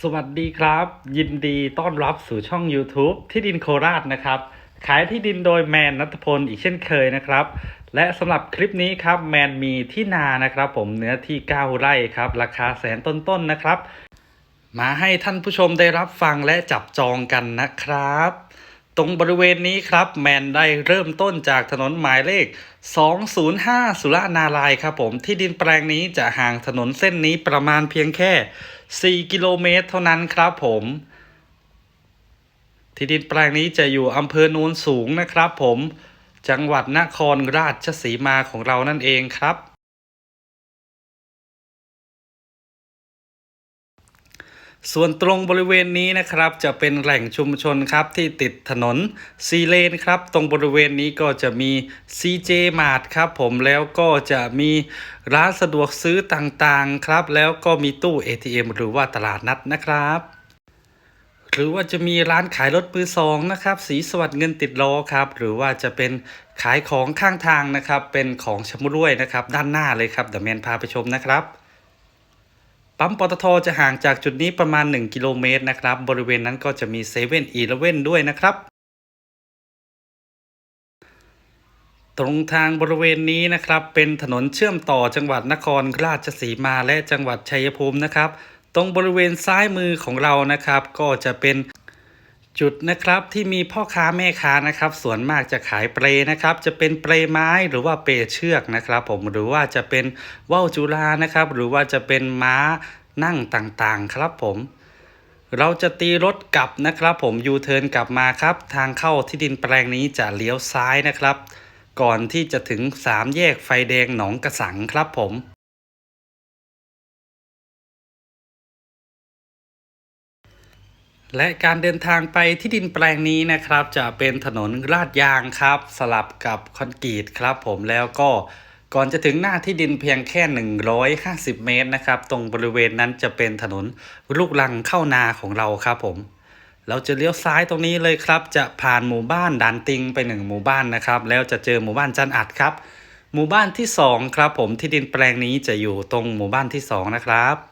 สวัสดีครับ ยินดีต้อนรับสู่ช่อง YouTube ที่ดินโคราชนะครับ ขายที่ดินโดยแมนนัทพลอีกเช่นเคยนะครับ และสำหรับคลิปนี้ครับแมนมีที่นานะครับ ผมเนื้อที่ 9 ไร่ครับ ราคาแสนต้นๆนะครับ มาให้ท่านผู้ชมได้รับฟังและจับจองกันนะครับ ตรงบริเวณนี้ครับ แมนได้เริ่มต้นจากถนนหมายเลข 205 สุรนารายครับผมที่ดินแปลงนี้จะห่างถนนเส้นนี้ประมาณเพียงแค่ 4 กิโลเมตรเท่านั้นครับผมที่ดินแปลงนี้จะอยู่อำเภอโนนสูงนะครับผม จังหวัดนครราชสีมาของเรานั่นเองครับ ส่วนตรงบริเวณนี้นะครับจะเป็นแหล่งชุมชนครับที่ติดถนนซีเลนครับ ตรงบริเวณนี้ก็จะมี CJ Mart ครับผมแล้วก็จะมีร้านสะดวกซื้อต่างๆครับ แล้วก็มีตู้ ATM หรือว่าตลาดนัดนะครับหรือว่าจะมีร้านขายรถมือสองนะครับ สีสวัสดิ์เงินติดล้อครับ หรือว่าจะเป็นขายของข้างทางนะครับ เป็นของชำร่วยนะครับ ด้านหน้าเลยครับเดี๋ยวแมนพาไปชมนะครับ ปั๊มปตทจะห่างจากจุดนี้ประมาณ 1 กิโลเมตรนะครับ บริเวณนั้นก็จะมีเซเว่นอีเลเว่นด้วยนะครับ ตรงทางบริเวณนี้นะครับ เป็นถนนเชื่อมต่อจังหวัดนครราชสีมาและจังหวัดชัยภูมินะครับ ตรงบริเวณซ้ายมือของเรานะครับ ก็จะเป็น จุดนะครับที่มีพ่อค้าแม่ค้านะครับ ส่วนมากจะขายเปรนะครับ จะเป็นเปรไม้หรือว่าเปรเชือกนะครับ ผมหรือว่าจะเป็นว่าวจุฬานะครับ หรือว่าจะเป็นม้านั่งต่างๆครับผม เราจะตีรถกลับนะครับผมยูเทิร์นกลับมาครับ ทางเข้าที่ดินแปลงนี้จะเลี้ยวซ้ายนะครับ ก่อนที่จะถึงสามแยกไฟแดงหนองกระสังครับผม และการเดินทางไปที่ดินแปลงนี้นะครับ จะเป็นถนนลาดยางครับ สลับกับคอนกรีตครับ ผมแล้วก็ก่อนจะถึงหน้าที่ดินเพียงแค่ 150 เมตรนะครับ ตรงบริเวณนั้นจะเป็นถนนลูกลังเข้านาของเราครับผม เราจะเลี้ยวซ้ายตรงนี้เลยครับ จะผ่านหมู่บ้านดานติงไปหนึ่งหมู่บ้านนะครับ แล้วจะเจอหมู่บ้านจันอัดครับ หมู่บ้านที่สองครับผมที่ดินแปลงนี้จะอยู่ตรงหมู่บ้านที่สองนะครับ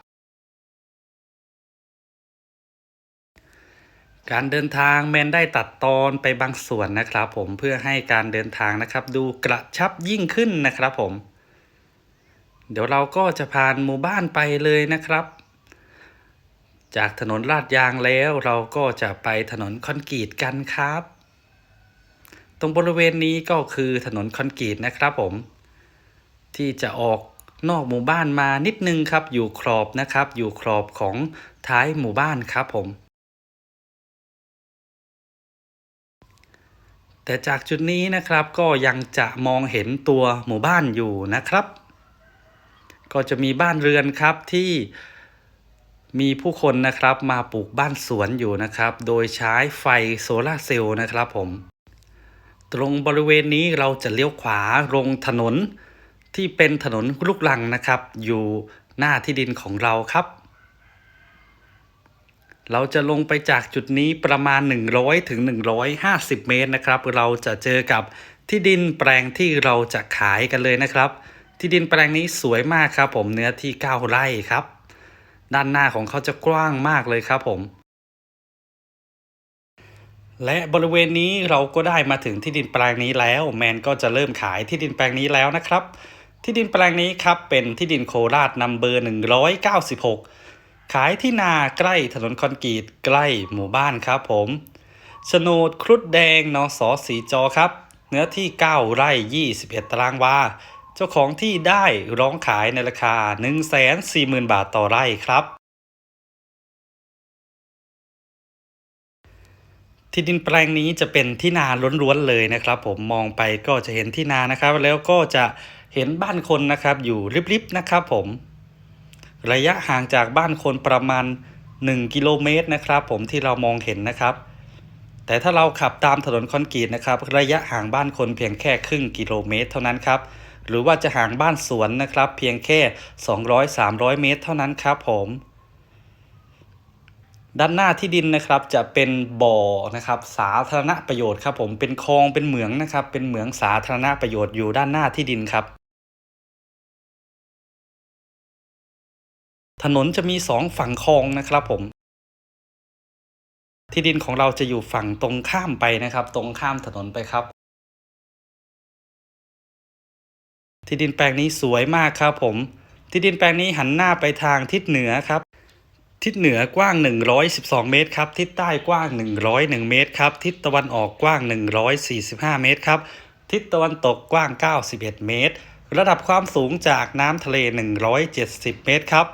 การเดินทางแมนได้ตัดตอนไปบางส่วนนะครับ ผมเพื่อให้การเดินทางนะครับ ดูกระชับยิ่งขึ้นนะครับผม เดี๋ยวเราก็จะผ่านหมู่บ้านไปเลยนะครับ จากถนนลาดยางแล้วเราก็จะไปถนนคอนกรีตกันครับ ตรงบริเวณนี้ก็คือถนนคอนกรีตนะครับผม ที่จะออกนอกหมู่บ้านมานิดนึงครับ อยู่ขอบนะครับ อยู่ขอบของท้ายหมู่บ้านครับผม แต่จากจุดนี้นะครับก็ยังจะมองเห็นตัวหมู่บ้านอยู่นะครับ ก็จะมีบ้านเรือนครับที่มีผู้คนนะครับมาปลูกบ้านสวนอยู่นะครับ โดยใช้ไฟโซลาเซลล์นะครับผม ตรงบริเวณนี้เราจะเลี้ยวขวาลงถนนที่เป็นถนนลูกลังนะครับ อยู่หน้าที่ดินของเราครับ เราจะลงไปจากจุดนี้ประมาณ 100ถึง150 เมตรนะครับ เราจะเจอกับที่ดินแปลงที่เราจะขายกันเลยนะครับ ที่ดินแปลงนี้สวยมากครับ ผมเนื้อที่ 9 ไร่ครับ ด้านหน้าของเขาจะกว้างมากเลยครับผม และบริเวณนี้เราก็ได้มาถึงที่ดินแปลงนี้แล้ว แมนก็จะเริ่มขายที่ดินแปลงนี้แล้วนะครับ ที่ดินแปลงนี้ครับเป็นที่ดินโคราชนัมเบอร์196 ขายที่นาใกล้ถนนคอนกรีตใกล้หมู่บ้านครับผมโฉนดครุฑแดงนสสีจอครับ เนื้อที่ 9 ไร่ 21 ตารางวา เจ้าของที่ได้ร้องขายในราคา 140,000 บาทต่อไร่ครับ ที่ดินแปลงนี้จะเป็นที่นาล้วนๆเลยนะครับ ผมมองไปก็จะเห็นที่นานะครับ แล้วก็จะเห็นบ้านคนนะครับอยู่ริบๆนะครับผม ระยะห่างจากบ้านคนประมาณ 1 กิโลเมตรนะครับผมที่เรามองเห็นนะครับ แต่ถ้าเราขับตามถนนคอนกรีตนะครับ ระยะห่างบ้านคนเพียงแค่ครึ่งกิโลเมตร เท่านั้นครับหรือว่าจะห่างบ้านสวนนะครับ เพียงแค่ 200-300 เมตร เท่านั้นครับผม ด้านหน้าที่ดินนะครับจะเป็นบ่อนะครับ สาธารณประโยชน์ครับผมเป็นคลองเป็นเหมืองนะครับ เป็นเหมืองสาธารณประโยชน์อยู่ด้านหน้าที่ดินครับ ถนนจะมีสองฝั่งคลองนะครับผม ที่ดินของเราจะอยู่ฝั่งตรงข้ามไปนะครับ ตรงข้ามถนนไปครับ ที่ดินแปลงนี้สวยมากครับผม ที่ดินแปลงนี้หันหน้าไปทางทิศเหนือครับ ทิศเหนือกว้าง 112 เมตรครับ ทิศใต้กว้าง 101 เมตรครับ ทิศตะวันออกกว้าง 145 เมตรครับ ทิศตะวันตกกว้าง 91 เมตรระดับความสูงจากน้ำทะเล 170 เมตรครับ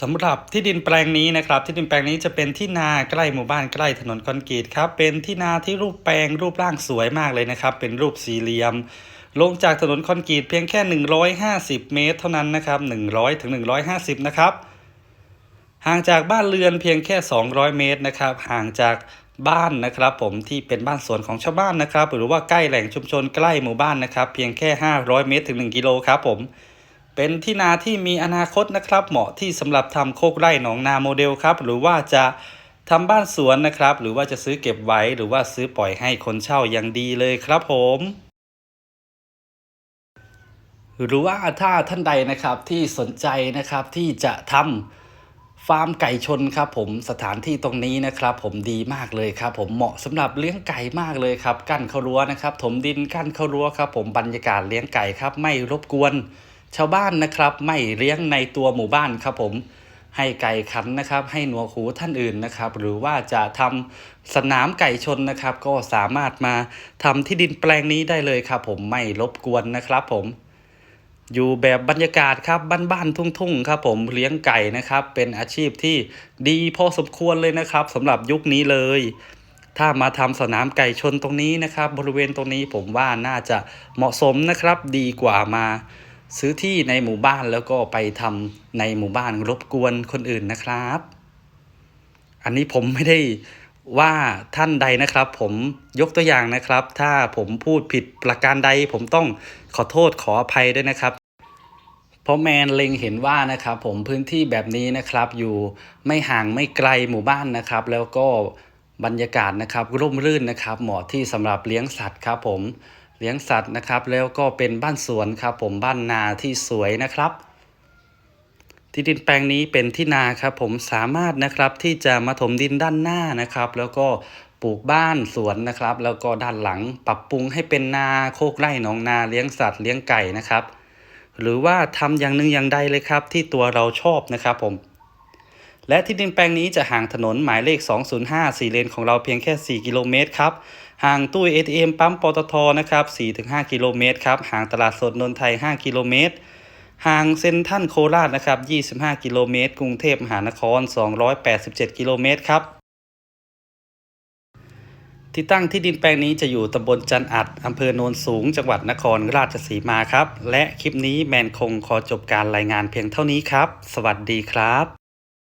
สำหรับที่ดินแปลงนี้นะครับ ที่ดินแปลงนี้จะเป็นที่นาใกล้หมู่บ้านใกล้ถนนคอนกรีตครับ เป็นที่นาที่รูปแปลงรูปร่างสวยมากเลยนะครับ เป็นรูปสี่เหลี่ยม ลงจากถนนคอนกรีตเพียงแค่ 150 เมตร เท่านั้นนะครับ 100ถึง150 นะครับ ห่างจากบ้านเรือนเพียงแค่ 200 เมตรนะครับ ห่างจากบ้านนะครับ ผมที่เป็นบ้านสวนของชาวบ้านนะครับ หรือว่าใกล้แหล่งชุมชนใกล้หมู่บ้านนะครับ เพียงแค่ 500 เมตรถึง 1 กิโลครับผม เป็นที่นาที่มีอนาคตนะครับ เหมาะที่สำหรับทำโคกไร่หนองนาโมเดลครับ หรือว่าจะทำบ้านสวนนะครับ หรือว่าจะซื้อเก็บไว้หรือว่าซื้อปล่อยให้คนเช่าอย่างดีเลยครับผมหรือว่าถ้าท่านใดนะครับที่สนใจนะครับที่จะทำฟาร์มไก่ชนครับผมสถานที่ตรงนี้นะครับ ผมดีมากเลยครับ ผมเหมาะสำหรับเลี้ยงไก่มากเลยครับ กั้นเข้ารั้วนะครับ ถมดินกั้นเข้ารั้วครับ ผมบรรยากาศเลี้ยงไก่ครับ ไม่รบกวน ชาวบ้านนะครับ ไม่เลี้ยงในตัวหมู่บ้านครับผมให้ไก่ขันนะครับ ให้หนวกหูท่านอื่นนะครับ หรือว่าจะทำสนามไก่ชนนะครับ ก็สามารถมาทำที่ดินแปลงนี้ได้เลยครับ ผมไม่รบกวนนะครับ ผม อยู่แบบบรรยากาศครับบ้านๆทุ่งๆครับ ผมเลี้ยงไก่นะครับ เป็นอาชีพที่ดีพอสมควรเลยนะครับสำหรับยุคนี้เลย ถ้ามาทำสนามไก่ชนตรงนี้นะครับ บริเวณตรงนี้ผมว่าน่าจะเหมาะสมนะครับ ดีกว่ามา ซื้อที่ในหมู่บ้านแล้วก็ไปทำในหมู่บ้านรบกวนคนอื่นนะครับ อันนี้ผมไม่ได้ว่าท่านใดนะครับ ผมยกตัวอย่างนะครับ ถ้าผมพูดผิดประการใด ผมต้องขอโทษขออภัยด้วยนะครับ เพราะแมนเล็งเห็นว่านะครับผมพื้นที่แบบนี้นะครับ อยู่ไม่ห่างไม่ไกลหมู่บ้านนะครับ แล้วก็บรรยากาศนะครับร่มรื่นนะครับ เหมาะที่สำหรับเลี้ยงสัตว์ครับผม เลี้ยงสัตว์นะครับ แล้วก็เป็นบ้านสวนครับผมบ้านนาที่สวยนะครับ ที่ดินแปลงนี้เป็นที่นาครับผมสามารถนะครับที่จะมาถมดินด้านหน้านะครับ แล้วก็ปลูกบ้านสวนนะครับ แล้วก็ด้านหลังปรับปรุงให้เป็นนาโคกไร่หนองนาเลี้ยงสัตว์เลี้ยงไก่นะครับ หรือว่าทำอย่างหนึ่งอย่างใดเลยครับ ที่ตัวเราชอบนะครับผม และที่ดินแปลงนี้จะห่างถนนหมายเลข 205 4 เลนของเราเพียงแค่ 4 กิโลเมตรครับ ห่างตู้ ATM ปั๊มปตทนะครับ 4-5 กิโลเมตรครับ ห่างตลาดสดนนทไทย 5 กิโลเมตร ห่างเซ็นทัลโคราชนะครับ 25 กิโลเมตร กรุงเทพมหานคร 287 กิโลเมตรครับที่ตั้งที่ดินแปลงนี้จะอยู่ตำบลจันอัด อำเภอโนนสูง จังหวัดนครราชสีมาครับ และคลิปนี้แมนคงขอจบการรายงานเพียงเท่านี้ครับ สวัสดีครับ